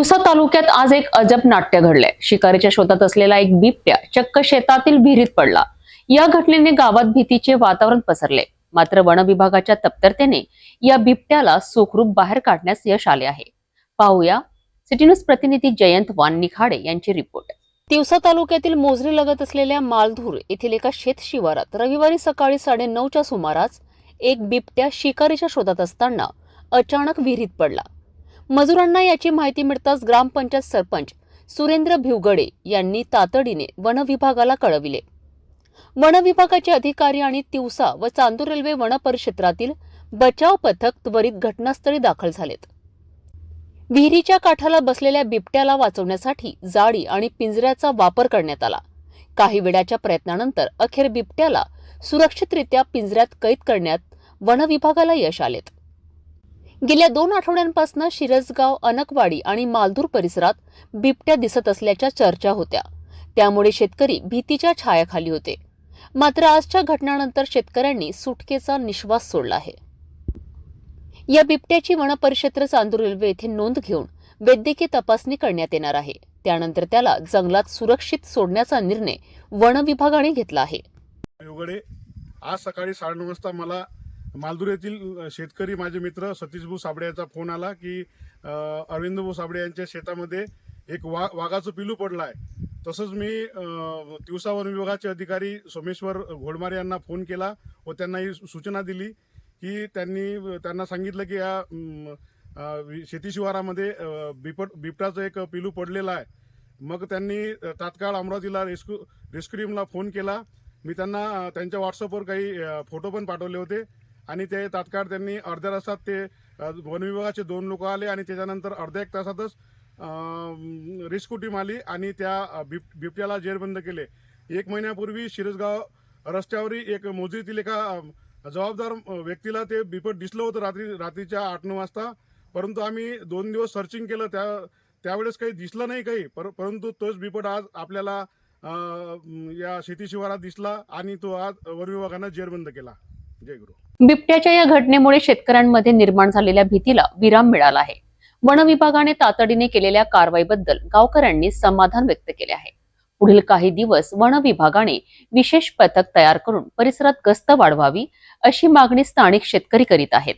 तिवसा तालुक्यात आज एक अजब नाट्य घडलंय. शिकारीच्या शोधात असलेला एक बिबट्या चक्क शेतातील विहिरीत पडला. या घटनेने गावात भीतीचे वातावरण पसरले. मात्र वन विभागाच्या तत्परतेने या बिबट्याला सुखरूप बाहेर काढण्यास यश आले आहे. पाहूया सिटी न्यूज प्रतिनिधी जयंत वान निखाडे यांची रिपोर्ट. तिवसा तालुक्यातील मोजरी लगत असलेल्या मालधूर येथील एका शेत शिवारात रविवारी सकाळी साडेनऊच्या सुमारास एक बिबट्या शिकारीच्या शोधात असताना अचानक विहिरीत पडला. मजुरांना याची माहिती मिळताच ग्रामपंचायत सरपंच सुरेंद्र भिवगडे यांनी तातडीने वन विभागाला कळविले. वन विभागाचे अधिकारी आणि तिवसा व चांदूर रेल्वे वन परिक्षेत्रातील बचाव पथक त्वरित घटनास्थळी दाखल झालेत. विहिरीच्या काठाला बसलेल्या बिबट्याला वाचवण्यासाठी जाळी आणि पिंजऱ्याचा वापर करण्यात आला. काही वेळाच्या प्रयत्नानंतर अखेर बिबट्याला सुरक्षितरित्या पिंजऱ्यात कैद करण्यात वनविभागाला यश आलेत. गेल्या दोन आठवड्यांपासून शिरसगाव अनकवाडी आणि मालधूर परिसरात बिबट्या दिसत असल्याच्या चर्चा होत्या. त्यामुळे शेतकरी भीतीच्या छायाखाली होते. मात्र आजच्या घटनानंतर शेतकऱ्यांनी सुटकेचा निश्वास सोडला आहे. या बिबट्याची वनपरिक्षेत्र चांदूर रेल्वे येथे नोंद घेऊन वैद्यकीय तपासणी करण्यात येणार आहे. त्यानंतर त्याला जंगलात सुरक्षित सोडण्याचा निर्णय वन विभागाने घेतला आहे. आज सकाळी साडेनऊ वाजता मला मालदूर येथील शेतकरी माझे मित्र सतीशभाऊ साबळे यांचा फोन आला की अ, अरविंदभाऊ साबळे यांच्या शेतामध्ये एक वा वाघाचं पिलू पडलं आहे तसंच मी दिवसा तिवसा वन विभागाचे अधिकारी सोमेश्वर घोडमारे यांना फोन केला व त्यांना ही सूचना दिली की त्यांनी त्यांना सांगितलं की या शेती शिवारामध्ये बिपट बिबटाचं एक पिलू पडलेलं आहे. मग त्यांनी तात्काळ अमरावतीला रेस्क्यू रेस्क्यू टीमला फोन केला. मी त्यांना त्यांच्या व्हॉट्सअपवर काही फोटो पण पाठवले होते. आणि ते तात्काळ त्यांनी अर्ध्या तासात ते वन विभागाचे दोन लोक आले आणि त्याच्यानंतर अर्ध्या एक तासातच रेस्क्यू टीम आली आणि त्या बिब बिबट्याला जेरबंद केले. एक महिन्यापूर्वी शिरसगाव रस्त्यावरील एक मोजरीतील एका जबाबदार व्यक्तीला ते बिबट दिसलं होतं रात्री रात्रीच्या आठ नऊ वाजता. परंतु आम्ही दोन दिवस सर्चिंग केलं त्या त्यावेळेस काही दिसलं नाही काही. पर परंतु तोच बिबट आज आपल्याला या शेती शिवारात दिसला आणि तो आज वन विभागानं जेरबंद केला. बिबट्याच्या या घटनेमुळे शेतकऱ्यांमध्ये निर्माण झालेल्या भीतीला विराम मिळाला आहे. वन विभागाने तातडीने केलेल्या कारवाईबद्दल गावकऱ्यांनी समाधान व्यक्त केले आहे. पुढील काही दिवस वन विभागाने विशेष पथक तयार करून परिसरात गस्त वाढवावी अशी मागणी स्थानिक शेतकरी करीत आहेत.